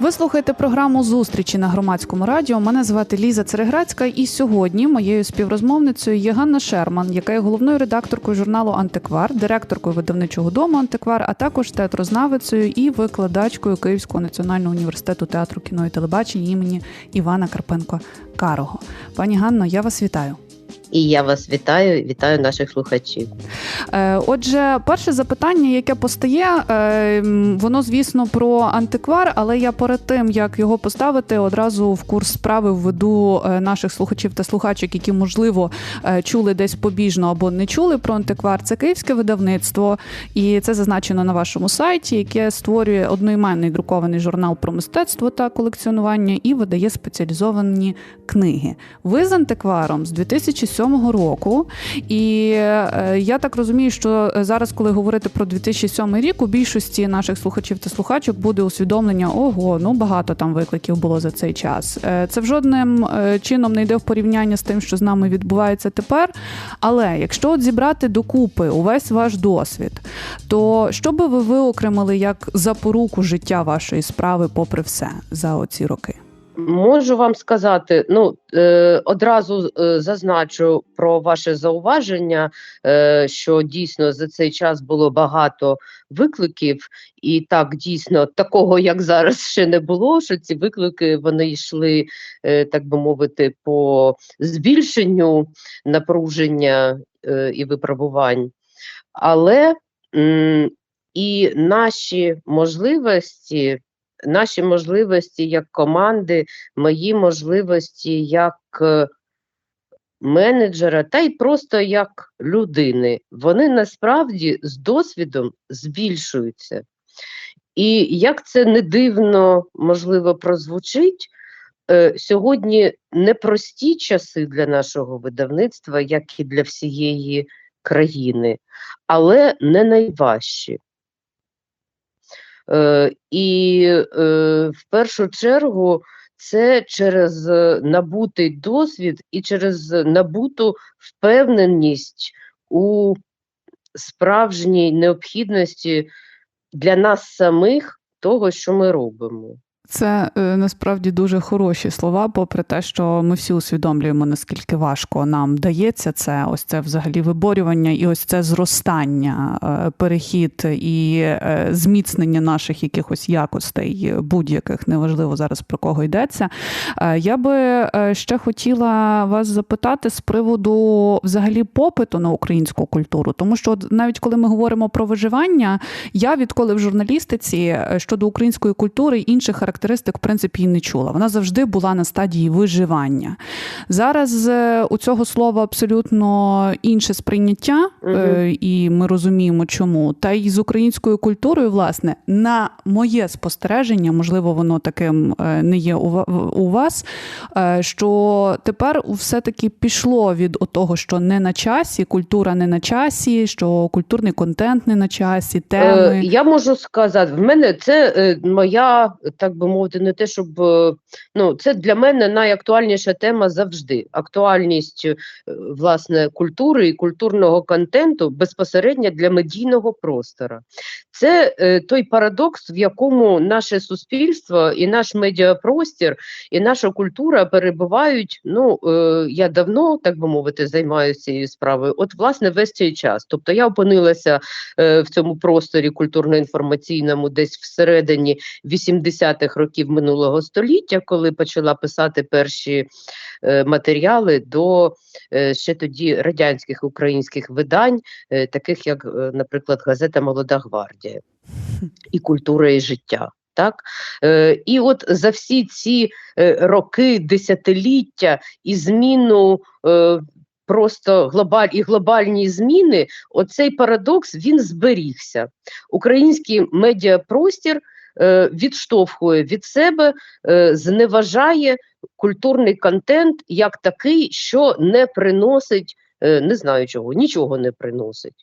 Ви слухаєте програму зустрічі на громадському радіо. Мене звати Ліза Цереграцька, і сьогодні моєю співрозмовницею є Ганна Шерман, яка є головною редакторкою журналу Антиквар, директоркою видавничого дому Антиквар, а також театрознавицею і викладачкою Київського національного університету театру кіно і телебачення імені Івана Карпенко Карого. Пані Ганно, я вас вітаю. І я вас вітаю, вітаю наших слухачів. Е, отже, перше запитання, яке постає, е, воно, звісно, про антиквар, але я перед тим як його поставити, одразу в курс справи введу е, наших слухачів та слухачок, які можливо чули десь побіжно або не чули про антиквар. Це київське видавництво, і це зазначено на вашому сайті, яке створює одноіменний друкований журнал про мистецтво та колекціонування і видає спеціалізовані книги. Ви з антикваром з 2007 2007 року. І е, я так розумію, що зараз, коли говорити про 2007 рік, у більшості наших слухачів та слухачок буде усвідомлення ого, ну багато там викликів було за цей час. Е, це в жодним е, чином не йде в порівняння з тим, що з нами відбувається тепер. Але якщо от зібрати докупи увесь ваш досвід, то що би ви виокремили як запоруку життя вашої справи, попри все, за оці роки? Можу вам сказати, ну е, одразу е, зазначу про ваше зауваження, е, що дійсно за цей час було багато викликів, і так дійсно такого, як зараз, ще не було. Що ці виклики вони йшли, е, так би мовити, по збільшенню напруження е, і випробувань, але м, і наші можливості наші можливості як команди, мої можливості як е, менеджера, та й просто як людини, вони насправді з досвідом збільшуються. І як це не дивно можливо прозвучить, е, сьогодні непрості часи для нашого видавництва, як і для всієї країни, але не найважчі. Е, І е, в першу чергу це через набутий досвід і через набуту впевненість у справжній необхідності для нас самих того, що ми робимо. Це е, насправді дуже хороші слова, попри те, що ми всі усвідомлюємо, наскільки важко нам дається це, ось це взагалі виборювання, і ось це зростання, е, перехід і е, зміцнення наших якихось якостей, будь-яких неважливо зараз про кого йдеться. Я би ще хотіла вас запитати з приводу взагалі попиту на українську культуру, тому що навіть коли ми говоримо про виживання, я відколи в журналістиці щодо української культури інших характеристик характеристик, в принципі, і не чула. Вона завжди була на стадії виживання. Зараз е, у цього слова абсолютно інше сприйняття, угу. і ми розуміємо, чому. Та й з українською культурою, власне, на моє спостереження, можливо, воно таким е, не є у вас. Що тепер все-таки пішло від того, що не на часі, культура не на часі, що культурний контент не на часі, теми. Я можу сказати, в мене це моя так би би мовити, не те, щоб е, ну це для мене найактуальніша тема завжди. Актуальність е, власне культури і культурного контенту безпосередньо для медійного простору. Це е, той парадокс, в якому наше суспільство і наш медіапростір, і наша культура перебувають. Ну е, я давно, так би мовити, займаюся цією справою. От, власне, весь цей час. Тобто я опинилася е, в цьому просторі культурно-інформаційному, десь всередині 80-х років минулого століття, коли почала писати перші е, матеріали до е, ще тоді радянських українських видань, е, таких як, наприклад, газета Молода гвардія і культура і життя. Так? І от за всі ці роки, десятиліття і зміну. Просто глобаль і глобальні зміни, оцей парадокс він зберігся. Український медіапростір відштовхує від себе, е, зневажає культурний контент як такий, що не приносить. Е, не знаю чого, нічого не приносить.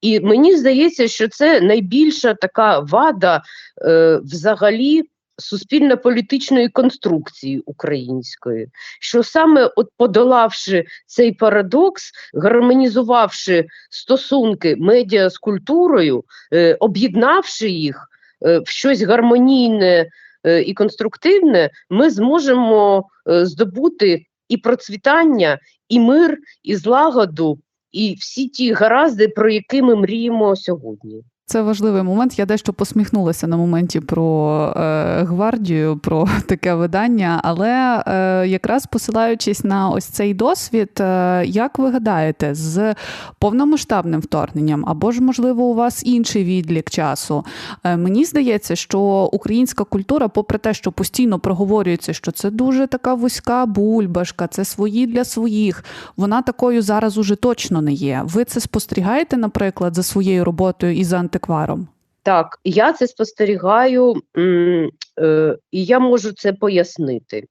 І мені здається, що це найбільша така вада е, взагалі суспільно-політичної конструкції української, що саме от подолавши цей парадокс, гармонізувавши стосунки медіа з культурою, е, об'єднавши їх е, в щось гармонійне е, і конструктивне, ми зможемо е, здобути і процвітання, і мир, і злагоду, і всі ті гаразди, про які ми мріємо сьогодні. Це важливий момент. Я дещо посміхнулася на моменті про е, гвардію, про таке видання. Але е, якраз посилаючись на ось цей досвід, е, як ви гадаєте, з повномасштабним вторгненням, або ж, можливо, у вас інший відлік часу, е, мені здається, що українська культура, попри те, що постійно проговорюється, що це дуже така вузька бульбашка, це свої для своїх, вона такою зараз уже точно не є. Ви це спостерігаєте, наприклад, за своєю роботою і за антикваром? Так, я це спостерігаю, е, і я можу це пояснити.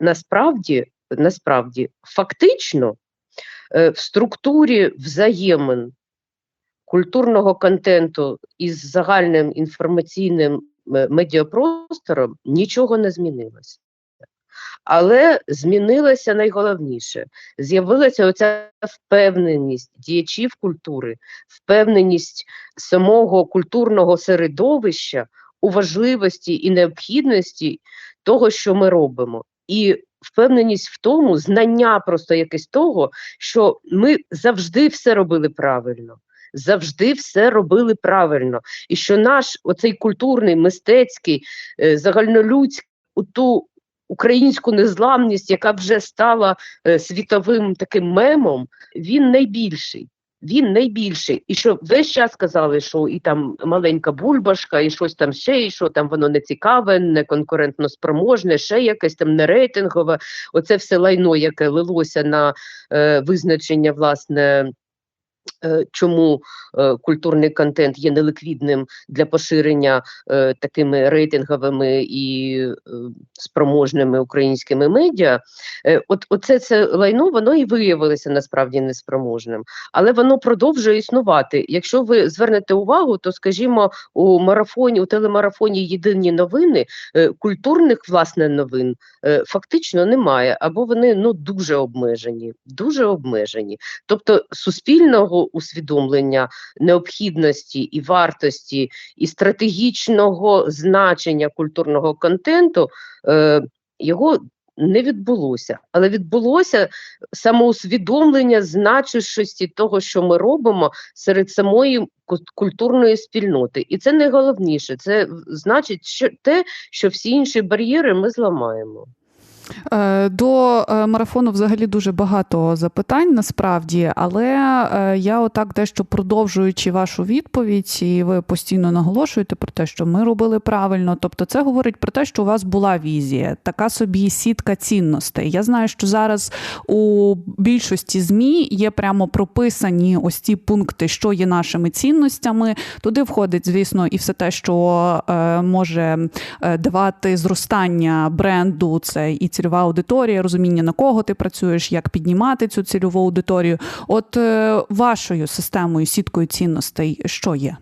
Насправді, насправді, фактично, е, в структурі взаємин культурного контенту із загальним інформаційним е, медіапростором нічого не змінилося. Але змінилося найголовніше. З'явилася оця впевненість діячів культури, впевненість самого культурного середовища у важливості і необхідності того, що ми робимо. І впевненість в тому, знання просто якесь того, що ми завжди все робили правильно. Завжди все робили правильно, і що наш оцей культурний, мистецький, е, загальнолюдський, у ту українську незламність, яка вже стала е, світовим таким мемом, він найбільший. Він найбільший. І що весь час казали, що і там маленька бульбашка, і щось там ще, і що там воно не цікаве, не конкурентно спроможне, ще якесь там не рейтингове. Оце все лайно, яке лилося на е, визначення, власне. Е, Чому е, культурний контент є неликвідним для поширення е, такими рейтинговими і спроможними українськими медіа, от оце це лайно воно і виявилося насправді неспроможним, але воно продовжує існувати. Якщо ви звернете увагу, то скажімо, у марафоні, у телемарафоні Єдині новини культурних власне новин фактично немає, або вони ну дуже обмежені, дуже обмежені. Тобто суспільного усвідомлення необхідності і вартості і стратегічного значення культурного контенту е, його не відбулося, але відбулося самоусвідомлення значущості того, що ми робимо серед самої ку- культурної спільноти. І це найголовніше. Це значить, що те, що всі інші бар'єри ми зламаємо. Е, До е, марафону взагалі дуже багато запитань насправді, але е, я отак дещо продовжуючи вашу відповідь, і ви постійно наголошуєте про те, що ми робили правильно. Тобто, це говорить про те, що у вас була візія, така собі сітка цінностей. Я знаю, що зараз у більшості змі є прямо прописані ось ці пункти, що є нашими цінностями. Туди входить, звісно, і все те, що може давати зростання бренду, це і цільова аудиторія, розуміння на кого ти працюєш, як піднімати цю цільову аудиторію. От е, вашою системою, сіткою цінностей, що є?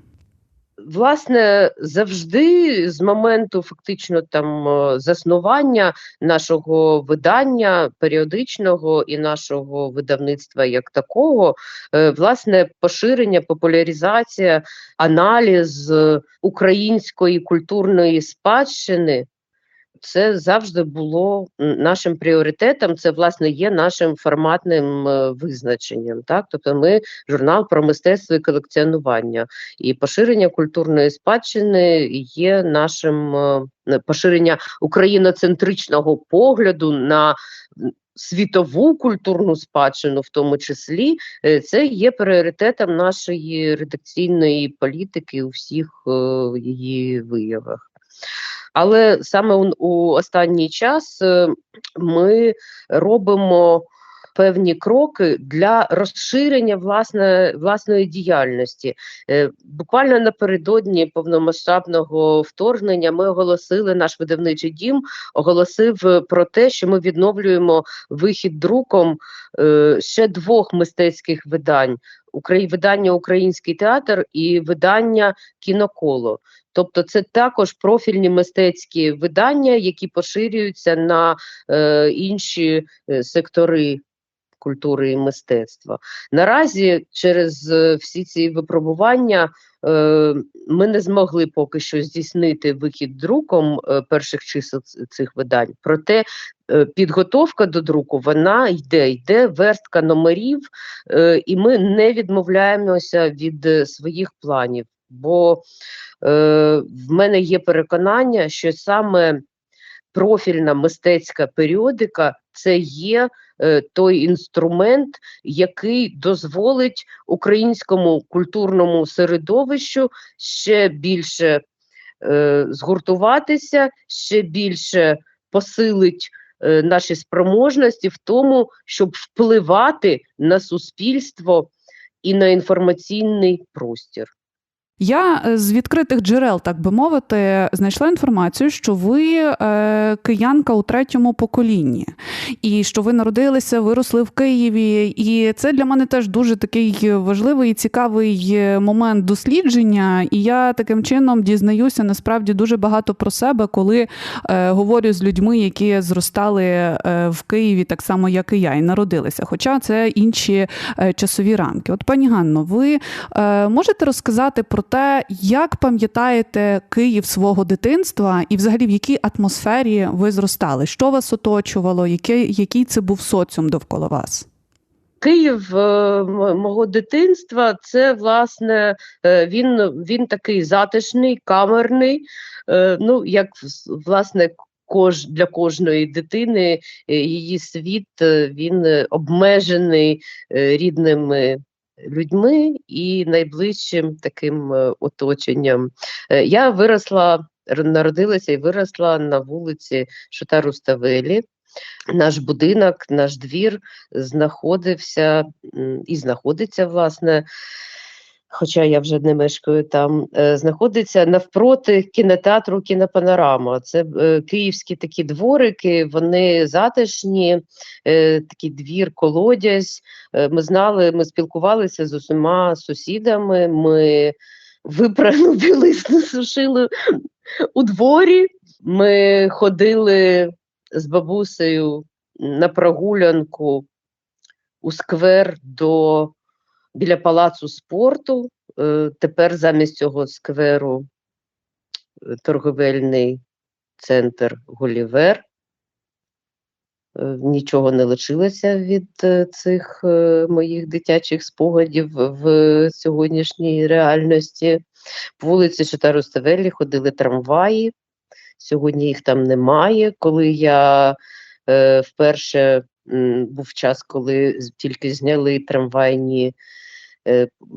Власне, завжди з моменту фактично там е, заснування нашого видання періодичного і нашого видавництва як такого, е, власне, поширення, популяризація, аналіз української культурної спадщини. Це завжди було нашим пріоритетом. Це власне є нашим форматним е, визначенням. Так, тобто, ми журнал про мистецтво і колекціонування, і поширення культурної спадщини є нашим е, поширення україноцентричного погляду на світову культурну спадщину, в тому числі, е, це є пріоритетом нашої редакційної політики у всіх її виявах. Але саме у, останній час е, ми робимо певні кроки для розширення власне, власної діяльності. Е, Буквально напередодні повномасштабного вторгнення ми оголосили, наш видавничий дім оголосив про те, що ми відновлюємо вихід друком е, ще двох мистецьких видань. Украї- видання Український театр і видання Кіноколо. Тобто, це також профільні мистецькі видання, які поширюються на е, інші е, сектори культури і мистецтва. Наразі через е, всі ці випробування е, ми не змогли поки що здійснити вихід друком е, перших чисел цих видань. Проте підготовка до друку вона йде, йде верстка номерів, і ми не відмовляємося від своїх планів. Бо е, в мене є переконання, що саме профільна мистецька періодика це є той інструмент, який дозволить українському культурному середовищу ще більше е, згуртуватися, ще більше посилить е, наші спроможності в тому, щоб впливати на суспільство і на інформаційний простір. Я е, з відкритих джерел, так би мовити, знайшла інформацію, що ви е, киянка у третьому поколінні, і що ви народилися, виросли в Києві. І це для мене теж дуже такий важливий і цікавий е, момент дослідження. І я таким чином дізнаюся насправді дуже багато про себе, коли говорю з людьми, які зростали в Києві, так само як і я, і народилися. Хоча це інші часові рамки. От пані Ганно, ви можете розказати про те, як пам'ятаєте Київ свого дитинства, і взагалі в якій атмосфері ви зростали? Що вас оточувало? Який, який це був соціум довкола вас? Київ е, мого дитинства це власне е, він, він такий затишний, камерний. е, Ну, як власне кож, для кожної дитини її світ він обмежений рідними людьми і найближчим таким е, оточенням. Е, Я виросла, народилася і виросла на вулиці Шота Руставелі. Наш будинок, наш двір знаходився і знаходиться, власне, хоча я вже не мешкаю там, е, знаходиться навпроти кінотеатру Кінопанорама. Це е, київські такі дворики, вони затишні, е, такий двір, колодязь. Ми знали, ми спілкувалися з усіма сусідами. Ми випрану білизну сушили у дворі. Ми ходили з бабусею на прогулянку у сквер до біля палацу спорту. Е, Тепер замість цього скверу е, торговельний центр Гулівер. Е, Нічого не лишилося від цих моїх дитячих спогадів в сьогоднішній реальності. По вулиці Шотаруставелі ходили трамваї. Сьогодні їх там немає. Коли я е, вперше був час, коли тільки зняли трамвайні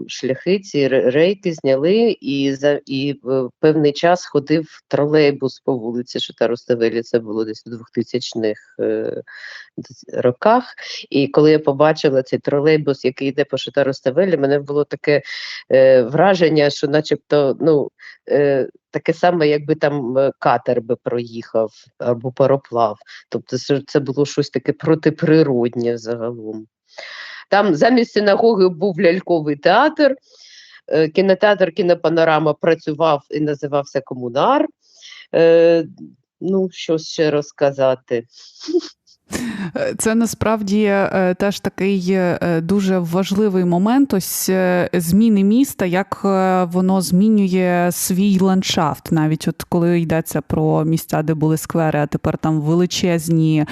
шляхи, ці рейки зняли, і за і е, певний час ходив тролейбус по вулиці Шотаруставелі. Це було десь у 2000-х е, роках. І коли я побачила цей тролейбус, який йде по Шотаруставелі, мене було таке е, враження, що, начебто, ну. Е, Таке саме, якби там е, катер би проїхав або пароплав. Тобто це було щось таке протиприроднє загалом. Там замість синагоги був ляльковий театр, е, кінотеатр Кінопанорама працював і називався Комунар. Е, ну, що ще розказати? Е, Це насправді е, теж такий е, дуже важливий момент. Ось зміни міста, як воно змінює свій ландшафт, навіть от коли йдеться про місця, де були сквери, а тепер там величезні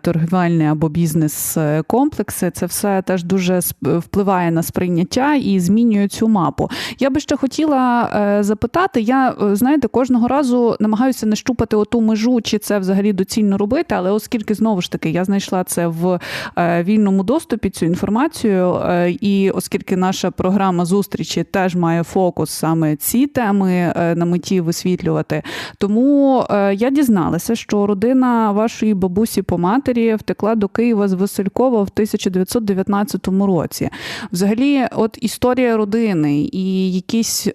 торгівельні або бізнес-комплекси. Це все теж дуже впливає на сприйняття і змінює цю мапу. Я би ще хотіла запитати. Я знаєте, кожного разу намагаюся нащупати оту межу, чи це взагалі доцільно робити, але оскільки знову ж таки я знайшла це в е, вільному доступі цю інформацію, е, і оскільки наша програма зустрічі теж має фокус саме ці теми е, на меті висвітлювати, тому я дізналася, що родина вашої бабусі по матері втекла до Києва з Василькова в 1919 році. Взагалі, от історія родини і якісь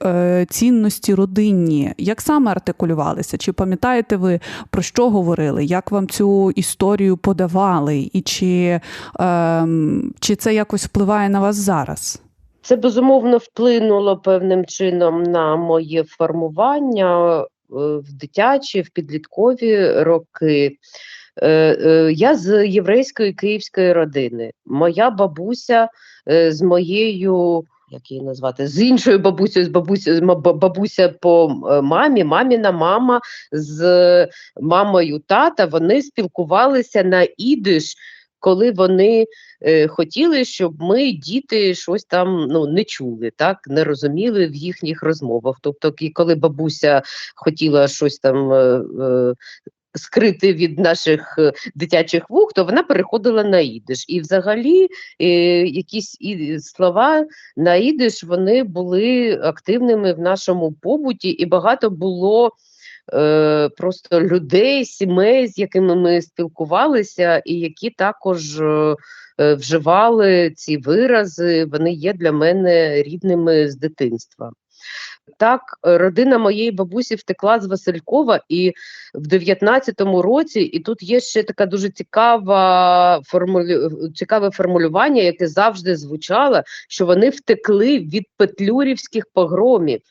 цінності родинні, як саме артикулювалися? Чи пам'ятаєте ви про що говорили? Як вам цю історію подавали? І чи, е, чи це якось впливає на вас зараз? Це безумовно вплинуло певним чином на моє формування е, в дитячі, в підліткові роки. Е, е, Я з єврейської київської родини. Моя бабуся з моєю, як її назвати, з іншою бабусею, з бабусею, бабуся по е, мамі, маміна мама з мамою тата, вони спілкувалися на ідиш, коли вони е, хотіли, щоб ми, діти, щось там ну, не чули, так, не розуміли в їхніх розмовах. Тобто, коли бабуся хотіла щось там. Е, е, Скрити від наших е, дитячих вух, то вона переходила на ідиш. І взагалі е, якісь і слова на ідиш вони були активними в нашому побуті, і багато було е, просто людей, сімей, з якими ми спілкувалися, і які також вживали ці вирази. Вони є для мене рідними з дитинства. Так, е, родина моєї бабусі втекла з Василькова і в 19-му році, і тут є ще така дуже цікава формулю... цікаве формулювання, яке завжди звучало, що вони втекли від петлюрівських погромів.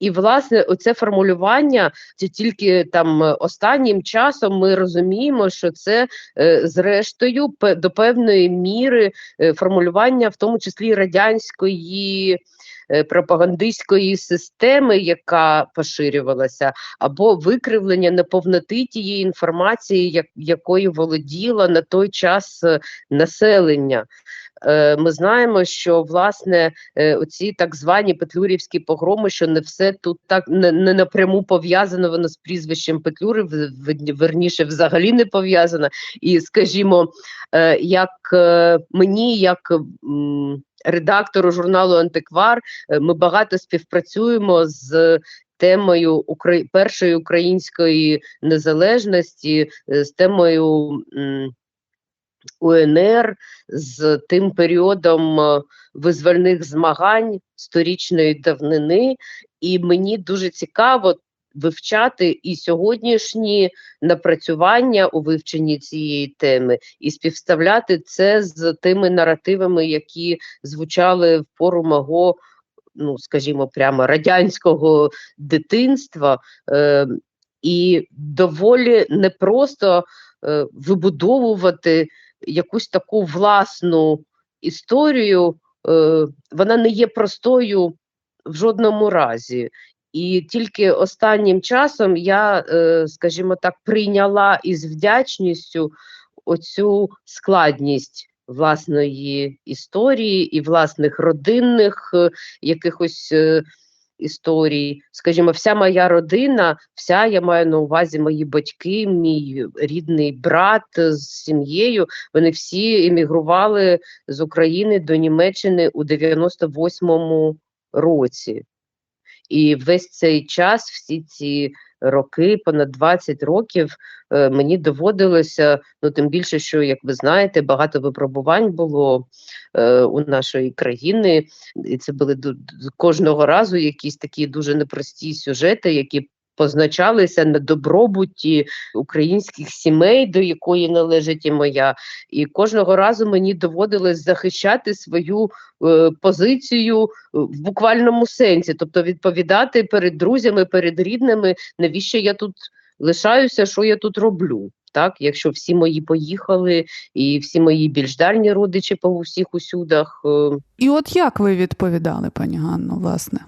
І, власне, оце формулювання це тільки там останнім часом ми розуміємо, що це е, зрештою до певної міри е, формулювання, в тому числі радянської пропагандистської системи, яка поширювалася, або викривлення неповноти тієї інформації, якою володіло на той час е, населення. Е, Ми знаємо, що власне е, оці так звані петлюрівські погроми, що не все тут так не, не напряму пов'язано воно з прізвищем Петлюри, верніше взагалі не пов'язано. І скажімо, е, як е, мені, як редактору журналу Антиквар, е, ми багато співпрацюємо з. Темою першої української незалежності, е, з темою УНР, з тим періодом е, визвольних змагань сторічної давнини, і мені дуже цікаво вивчати і сьогоднішні напрацювання у вивченні цієї теми, і співставляти це з тими наративами, які звучали в пору мого, ну скажімо, прямо радянського дитинства. Е, і доволі непросто е, вибудовувати якусь таку власну історію, е, вона не є простою в жодному разі. І тільки останнім часом я, е, скажімо так, прийняла із вдячністю оцю складність власної історії і власних родинних е, якихось е, історій. Скажімо, вся моя родина, вся я маю на увазі мої батьки, мій рідний брат з сім'єю. Вони всі емігрували з України до Німеччини у 98-му році. І весь цей час, всі ці роки, понад 20 років, е, мені доводилося, ну тим більше, що, як ви знаєте, багато випробувань було е, у нашої країни, і це були кожного разу якісь такі дуже непрості сюжети, які позначалися на добробуті українських сімей, до якої належить і моя. І кожного разу мені доводилось захищати свою е, позицію е, в буквальному сенсі, тобто відповідати перед друзями, перед рідними, навіщо я тут лишаюся, що я тут роблю. Так, якщо всі мої поїхали, і всі мої більш дальні родичі по усіх усюдах, е, І от як ви відповідали, пані Ганно, власне?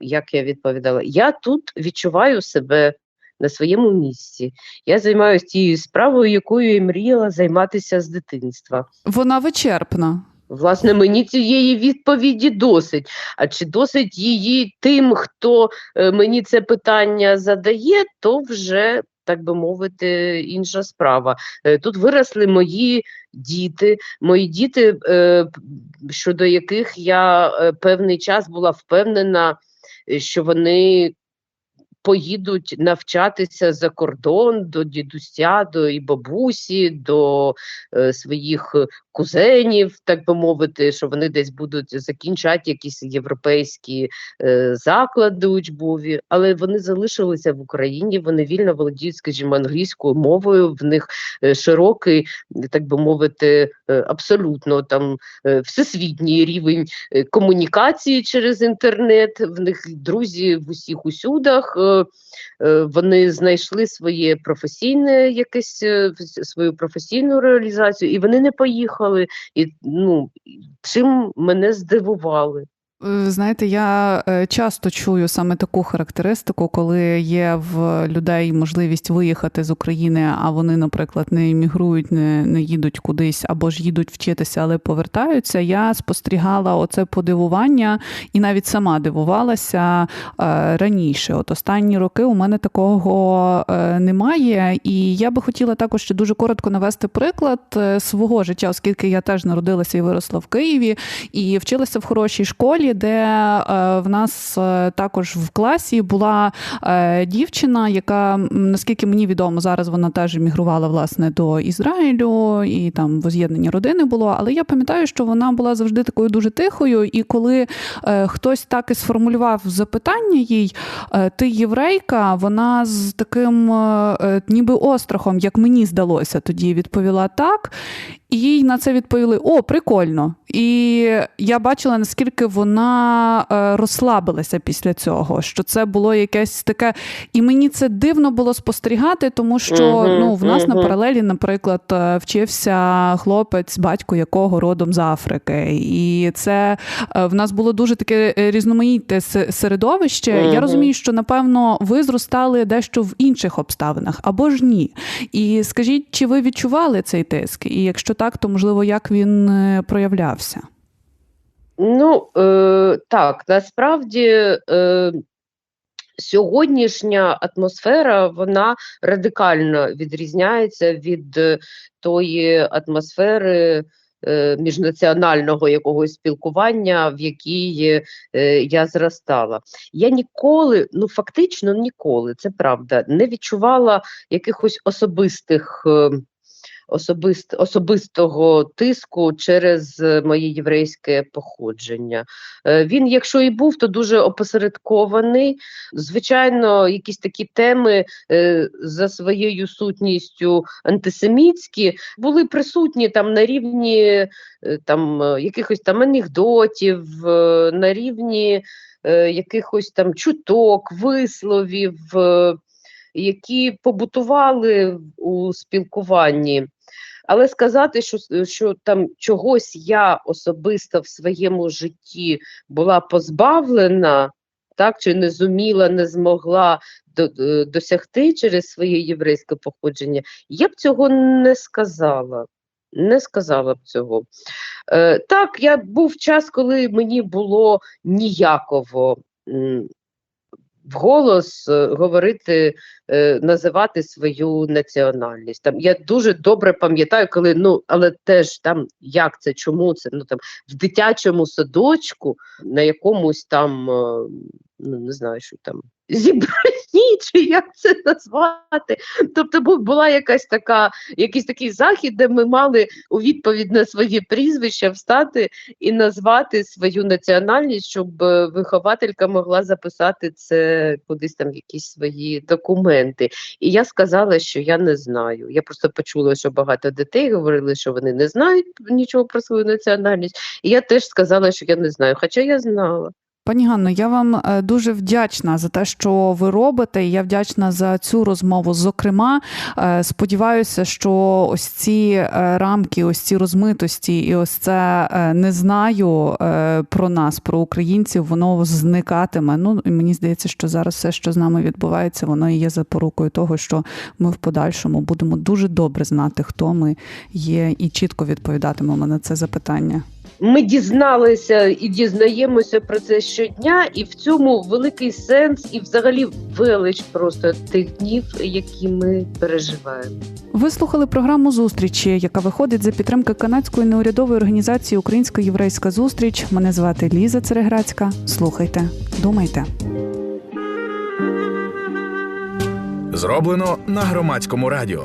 Як я відповідала, я тут відчуваю себе на своєму місці. Я займаюся тією справою, якою я мріяла займатися з дитинства. Вона вичерпна. Власне, мені цієї відповіді досить. А чи досить її тим, хто е, мені це питання задає, то вже. Так би мовити, інша справа. Е, Тут виросли мої діти, мої діти, е, щодо яких я е, певний час була впевнена, е, що вони поїдуть навчатися за кордон до дідуся, до і бабусі, до своїх кузенів, так би мовити, що вони десь будуть закінчати якісь європейські е, заклади учбові, але вони залишилися в Україні, вони вільно володіють, скажімо, англійською мовою. В них е, широкий, так би мовити, е, абсолютно там е, всесвітній рівень комунікації через інтернет. В них друзі в усіх усюдах. Вони знайшли своє професійне якесь свою професійну реалізацію, і вони не поїхали. І ну чим мене здивували. Ви Знаєте, я е, часто чую саме таку характеристику, коли є в людей можливість виїхати з України, а вони, наприклад, не емігрують, не, не їдуть кудись або ж їдуть вчитися, але повертаються. Я спостерігала оце подивування і навіть сама дивувалася е, раніше. От останні роки у мене такого е, немає. І я би хотіла також ще дуже коротко навести приклад е, свого життя, оскільки я теж народилася і виросла в Києві і вчилася в хорошій школі, де е, в нас е, також в класі була е, дівчина, яка, наскільки мені відомо, зараз вона теж емігрувала власне до Ізраїлю, і там воз'єднання родини було. Але я пам'ятаю, що вона була завжди такою дуже тихою. І коли хтось так і сформулював запитання їй, ти єврейка, вона з таким ніби острахом, як мені здалося, тоді відповіла так. І їй на це відповіли: О, прикольно. І я бачила, наскільки вона е, розслабилася після цього, що це було якесь таке. І мені це дивно було спостерігати, тому що Мгм, ну, в нас на паралелі, наприклад, е, вчився хлопець, батько якого родом з Африки. І це е, в нас було дуже таке різноманітне се- середовище. Я розумію, що напевно ви зростали дещо в інших обставинах або ж ні. І скажіть, чи ви відчували цей тиск? І якщо так, то можливо як він е, проявлявся? Ну е, так, насправді е, сьогоднішня атмосфера вона радикально відрізняється від е, тої атмосфери е, міжнаціонального якогось спілкування, в якій е, я зростала. Я ніколи, ну фактично ніколи, це правда, не відчувала якихось особистих. Особист, особистого тиску через е, моє єврейське походження. Е, Він, якщо і був, то дуже опосередкований. Звичайно, якісь такі теми е, за своєю сутністю антисемітські були присутні там на рівні там, якихось там анекдотів, на рівні якихось там чуток, висловів, які побутували у спілкуванні. Але сказати, що, що там чогось я особисто в своєму житті була позбавлена, так, чи не зуміла, не змогла е, досягти через своє єврейське походження, я б цього не сказала. Не сказала б цього. Е, так, я був час, коли мені було ніяково вголос е, говорити, е, називати свою національність. Там я дуже добре пам'ятаю, коли ну але теж там як це, чому це? Ну там в дитячому садочку на якомусь там е, ну не знаю, що там зібранні, чи як це назвати. Тобто бу- була якась така, якийсь такий захід, де ми мали у відповідь на своє прізвище встати і назвати свою національність, щоб е, вихователька могла записати це кудись там в якісь свої документи. І я сказала, що я не знаю. Я просто почула, що багато дітей говорили, що вони не знають нічого про свою національність. І я теж сказала, що я не знаю, хоча я знала. Пані Ганно, я вам е, дуже вдячна за те, що ви робите. і Я вдячна за цю розмову. Зокрема, е, сподіваюся, що ось ці е, рамки, ось ці розмитості, і ось це не знаю про нас, про українців, воно зникатиме. Ну і мені здається, що зараз все, що з нами відбувається, воно і є запорукою того, що ми в подальшому будемо дуже добре знати, хто ми є, і чітко відповідатимемо на це запитання. Ми дізналися і дізнаємося про це щодня, і в цьому великий сенс, і взагалі велич просто тих днів, які ми переживаємо. Ви слухали програму зустрічі, яка виходить за підтримки канадської неурядової організації Українсько-єврейська зустріч. Мене звати Ліза Цереграцька. Слухайте, думайте. Зроблено на громадському радіо.